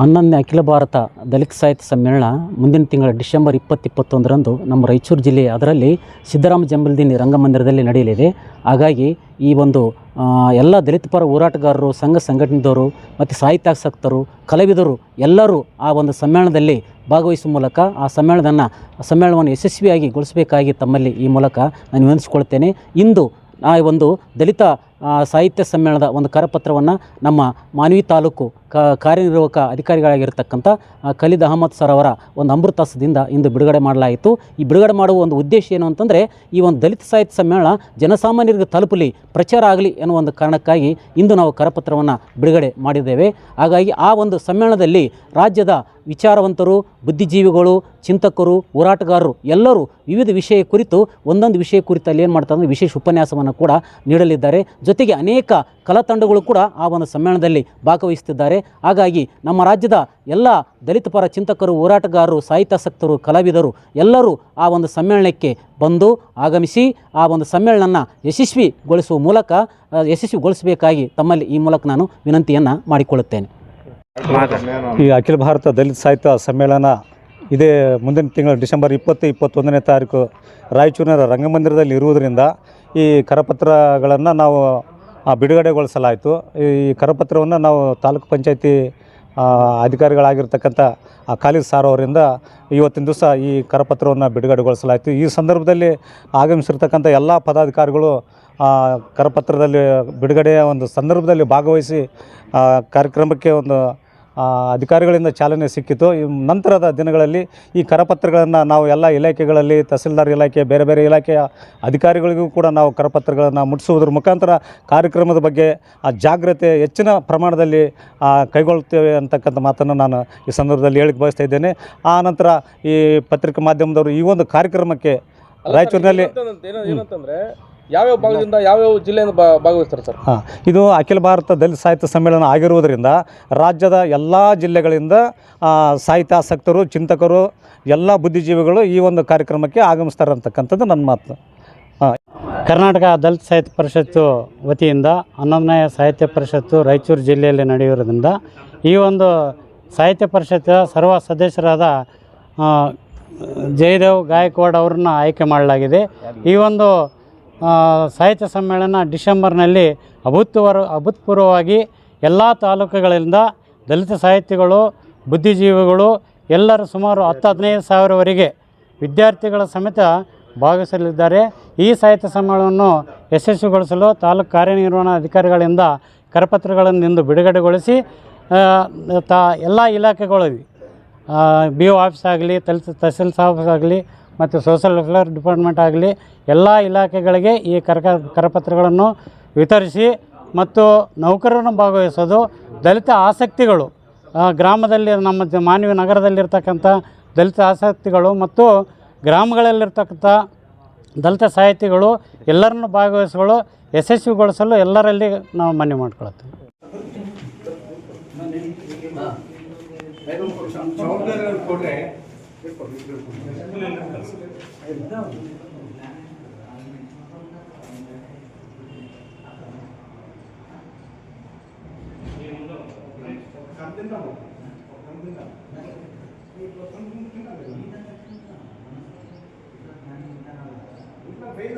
ಹನ್ನೊಂದನೇ ಅಖಿಲ ಭಾರತ ದಲಿತ ಸಾಹಿತ್ಯ ಸಮ್ಮೇಳನ ಮುಂದಿನ ತಿಂಗಳ ಡಿಸೆಂಬರ್ ಇಪ್ಪತ್ತು ಇಪ್ಪತ್ತೊಂದರಂದು ನಮ್ಮ ರಾಯಚೂರು ಜಿಲ್ಲೆ ಅದರಲ್ಲಿ ಸಿದ್ದರಾಮ ಜಂಬಲ್ದಿನಿ ರಂಗಮಂದಿರದಲ್ಲಿ ನಡೆಯಲಿದೆ. ಹಾಗಾಗಿ ಈ ಒಂದು ಎಲ್ಲ ದಲಿತ ಪರ ಹೋರಾಟಗಾರರು, ಸಂಘ ಸಂಘಟನೆದವರು ಮತ್ತು ಸಾಹಿತ್ಯಾಸಕ್ತರು, ಕಲಾವಿದರು ಎಲ್ಲರೂ ಆ ಒಂದು ಸಮ್ಮೇಳನದಲ್ಲಿ ಭಾಗವಹಿಸುವ ಮೂಲಕ ಆ ಸಮ್ಮೇಳನವನ್ನು ಸಮ್ಮೇಳನವನ್ನು ಯಶಸ್ವಿಯಾಗಿ ಗೊಳಿಸಬೇಕಾಗಿ ತಮ್ಮಲ್ಲಿ ಈ ಮೂಲಕ ನಾನು ವಿನಂತಿಸ್ಕೊಳ್ತೇನೆ. ಇಂದು ಆ ಒಂದು ದಲಿತ ಸಾಹಿತ್ಯ ಸಮ್ಮೇಳನದ ಒಂದು ಕರಪತ್ರವನ್ನು ನಮ್ಮ ಮಾನವಿ ತಾಲೂಕು ಕಾರ್ಯನಿರ್ವಾಹಕ ಅಧಿಕಾರಿಗಳಾಗಿರ್ತಕ್ಕಂಥ ಖಲೀದ್ ಅಹಮದ್ ಸರ್ ಅವರ ಒಂದು ಅಮೃತಾಸದಿಂದ ಇಂದು ಬಿಡುಗಡೆ ಮಾಡಲಾಯಿತು. ಈ ಬಿಡುಗಡೆ ಮಾಡುವ ಒಂದು ಉದ್ದೇಶ ಏನು ಅಂತಂದರೆ, ಈ ಒಂದು ದಲಿತ ಸಾಹಿತ್ಯ ಸಮ್ಮೇಳನ ಜನಸಾಮಾನ್ಯರಿಗೆ ತಲುಪಲಿ ಪ್ರಚಾರ ಆಗಲಿ ಎನ್ನುವ ಒಂದು ಕಾರಣಕ್ಕಾಗಿ ಇಂದು ನಾವು ಕರಪತ್ರವನ್ನು ಬಿಡುಗಡೆ ಮಾಡಿದ್ದೇವೆ. ಹಾಗಾಗಿ ಆ ಒಂದು ಸಮ್ಮೇಳನದಲ್ಲಿ ರಾಜ್ಯದ ವಿಚಾರವಂತರು, ಬುದ್ಧಿಜೀವಿಗಳು, ಚಿಂತಕರು, ಹೋರಾಟಗಾರರು ಎಲ್ಲರೂ ವಿವಿಧ ವಿಷಯ ಕುರಿತು ಒಂದೊಂದು ವಿಷಯ ಕುರಿತು ಅಲ್ಲಿ ಏನು ಮಾಡ್ತಾರೆ ವಿಶೇಷ ಉಪನ್ಯಾಸವನ್ನು ಕೂಡ ನೀಡಲಿದ್ದಾರೆ. ಜೊತೆಗೆ ಅನೇಕ ಕಲಾತಂಡಗಳು ಕೂಡ ಆ ಒಂದು ಸಮ್ಮೇಳನದಲ್ಲಿ ಭಾಗವಹಿಸುತ್ತಿದ್ದಾರೆ. ಹಾಗಾಗಿ ನಮ್ಮ ರಾಜ್ಯದ ಎಲ್ಲ ದಲಿತ ಪರ ಚಿಂತಕರು, ಹೋರಾಟಗಾರರು, ಸಾಹಿತ್ಯಾಸಕ್ತರು, ಕಲಾವಿದರು ಎಲ್ಲರೂ ಆ ಒಂದು ಸಮ್ಮೇಳನಕ್ಕೆ ಬಂದು ಆಗಮಿಸಿ ಆ ಒಂದು ಸಮ್ಮೇಳನ ಯಶಸ್ವಿಗೊಳಿಸುವ ಮೂಲಕ ಯಶಸ್ವಿಗೊಳಿಸಬೇಕಾಗಿ ತಮ್ಮಲ್ಲಿ ಈ ಮೂಲಕ ನಾನು ವಿನಂತಿಯನ್ನು ಮಾಡಿಕೊಳ್ಳುತ್ತೇನೆ. ಈ ಅಖಿಲ ಭಾರತ ದಲಿತ ಸಾಹಿತ್ಯ ಸಮ್ಮೇಳನ ಇದೇ ಮುಂದಿನ ತಿಂಗಳು ಡಿಸೆಂಬರ್ ಇಪ್ಪತ್ತು, ಇಪ್ಪತ್ತೊಂದನೇ ತಾರೀಕು ರಾಯಚೂರಿನ ರಂಗಮಂದಿರದಲ್ಲಿ ಇರುವುದರಿಂದ ಈ ಕರಪತ್ರಗಳನ್ನು ನಾವು ಬಿಡುಗಡೆಗೊಳಿಸಲಾಯಿತು. ಈ ಕರಪತ್ರವನ್ನು ನಾವು ತಾಲೂಕು ಪಂಚಾಯತಿ ಅಧಿಕಾರಿಗಳಾಗಿರ್ತಕ್ಕಂಥ ಖಾಲಿದ್ ಸಾರ್ ಅವರಿಂದ ಇವತ್ತಿನ ದಿವಸ ಈ ಕರಪತ್ರವನ್ನು ಬಿಡುಗಡೆಗೊಳಿಸಲಾಯಿತು. ಈ ಸಂದರ್ಭದಲ್ಲಿ ಆಗಮಿಸಿರ್ತಕ್ಕಂಥ ಎಲ್ಲ ಪದಾಧಿಕಾರಿಗಳು ಕರಪತ್ರದಲ್ಲಿ ಬಿಡುಗಡೆಯ ಒಂದು ಸಂದರ್ಭದಲ್ಲಿ ಭಾಗವಹಿಸಿ ಕಾರ್ಯಕ್ರಮಕ್ಕೆ ಒಂದು ಅಧಿಕಾರಿಗಳಿಂದ ಚಾಲನೆ ಸಿಕ್ಕಿತು. ನಂತರದ ದಿನಗಳಲ್ಲಿ ಈ ಕರಪತ್ರಗಳನ್ನು ನಾವು ಎಲ್ಲ ಇಲಾಖೆಗಳಲ್ಲಿ ತಹಸೀಲ್ದಾರ್ ಇಲಾಖೆ ಬೇರೆ ಬೇರೆ ಇಲಾಖೆಯ ಅಧಿಕಾರಿಗಳಿಗೂ ಕೂಡ ನಾವು ಕರಪತ್ರಗಳನ್ನು ಮುಟ್ಟಿಸುವುದರ ಮುಖಾಂತರ ಕಾರ್ಯಕ್ರಮದ ಬಗ್ಗೆ ಆ ಜಾಗ್ರತೆ ಹೆಚ್ಚಿನ ಪ್ರಮಾಣದಲ್ಲಿ ಕೈಗೊಳ್ತೇವೆ ಅಂತಕ್ಕಂಥ ಮಾತನ್ನು ನಾನು ಈ ಸಂದರ್ಭದಲ್ಲಿ ಹೇಳಿಕ್ಕೆ ಬಯಸ್ತಾ ಇದ್ದೇನೆ. ಆ ನಂತರ ಈ ಪತ್ರಿಕಾ ಮಾಧ್ಯಮದವರು ಈ ಒಂದು ಕಾರ್ಯಕ್ರಮಕ್ಕೆ ರಾಯಚೂರಿನಲ್ಲಿ ಏನಂತಂದ್ರೆ ಯಾವ್ಯಾವ ಭಾಗದಿಂದ ಯಾವ್ಯಾವ ಜಿಲ್ಲೆಯಿಂದ ಭಾಗವಹಿಸ್ತಾರೆ ಸರ್? ಹಾಂ ಇದು ಅಖಿಲ ಭಾರತ ದಲಿತ ಸಾಹಿತ್ಯ ಸಮ್ಮೇಳನ ಆಗಿರುವುದರಿಂದ ರಾಜ್ಯದ ಎಲ್ಲ ಜಿಲ್ಲೆಗಳಿಂದ ಆ, ಸಾಹಿತ್ಯಾಸಕ್ತರು ಚಿಂತಕರು ಎಲ್ಲ ಬುದ್ಧಿಜೀವಿಗಳು ಈ ಒಂದು ಕಾರ್ಯಕ್ರಮಕ್ಕೆ ಆಗಮಿಸ್ತಾರೆ ಅಂತಕ್ಕಂಥದ್ದು ನನ್ನ ಮಾತು. ಕರ್ನಾಟಕ ದಲಿತ ಸಾಹಿತ್ಯ ಪರಿಷತ್ತು ವತಿಯಿಂದ ಹನ್ನೊಂದನೇ ಸಾಹಿತ್ಯ ಪರಿಷತ್ತು ರಾಯಚೂರು ಜಿಲ್ಲೆಯಲ್ಲಿ ನಡೆಯುವುದರಿಂದ ಈ ಒಂದು ಸಾಹಿತ್ಯ ಪರಿಷತ್ತಿನ ಸರ್ವ ಸದಸ್ಯರಾದ ಜಯದೇವ್ ಗಾಯಕ್ವಾಡ್ ಅವ್ರನ್ನ ಆಯ್ಕೆ ಮಾಡಲಾಗಿದೆ. ಈ ಒಂದು ಸಾಹಿತ್ಯ ಸಮ್ಮೇಳನ ಡಿಸೆಂಬರ್ನಲ್ಲಿ ಅಭೂತಪೂರ್ವ ಅಭೂತಪೂರ್ವವಾಗಿ ಎಲ್ಲ ತಾಲೂಕುಗಳಿಂದ ದಲಿತ ಸಾಹಿತಿಗಳು, ಬುದ್ಧಿಜೀವಿಗಳು, ಎಲ್ಲರೂ ಸುಮಾರು ಹತ್ತು ಹದಿನೈದು ಸಾವಿರವರೆಗೆ ವಿದ್ಯಾರ್ಥಿಗಳ ಸಮೇತ ಭಾಗವಹಿಸಲಿದ್ದಾರೆ. ಈ ಸಾಹಿತ್ಯ ಸಮ್ಮೇಳನವನ್ನು ಯಶಸ್ವಿಗೊಳಿಸಲು ತಾಲೂಕು ಕಾರ್ಯನಿರ್ವಹಣಾ ಅಧಿಕಾರಿಗಳಿಂದ ಕರಪತ್ರಗಳನ್ನು ಇಂದು ಬಿಡುಗಡೆಗೊಳಿಸಿ ತ, ಎಲ್ಲ ಇಲಾಖೆಗಳು ಬಿ ಒ ಆಫೀಸ್ ಆಗಲಿ, ತಲ್, ತಹಸೀಲ್ ಆಫೀಸ್ ಆಗಲಿ, ಮತ್ತು ಸೋಷಲ್ ವೆಲ್ಫೇರ್ ಡಿಪಾರ್ಟ್ಮೆಂಟ್ ಆಗಲಿ, ಎಲ್ಲ ಇಲಾಖೆಗಳಿಗೆ ಈ ಕರಕ, ಕರಪತ್ರಗಳನ್ನು ವಿತರಿಸಿ ಮತ್ತು ನೌಕರರನ್ನು ಭಾಗವಹಿಸೋದು, ದಲಿತ ಆಸಕ್ತಿಗಳು ಗ್ರಾಮದಲ್ಲಿ ನಮ್ಮ ಜ- ಮಾನವಿ ನಗರದಲ್ಲಿರ್ತಕ್ಕಂಥ ದಲಿತ ಆಸಕ್ತಿಗಳು ಮತ್ತು ಗ್ರಾಮಗಳಲ್ಲಿರ್ತಕ್ಕಂಥ ದಲಿತ ಸಾಹಿತಿಗಳು ಎಲ್ಲರನ್ನು ಭಾಗವಹಿಸಲು, ಯಶಸ್ವಿಗೊಳಿಸಲು ಎಲ್ಲರಲ್ಲಿ ನಾವು ಮನವಿ ಮಾಡ್ಕೊಳ್ತೀವಿ. ಚೌಕರ್ ಕೊಟ್ರೆ ಇಲ್ಲ ಬೇಗ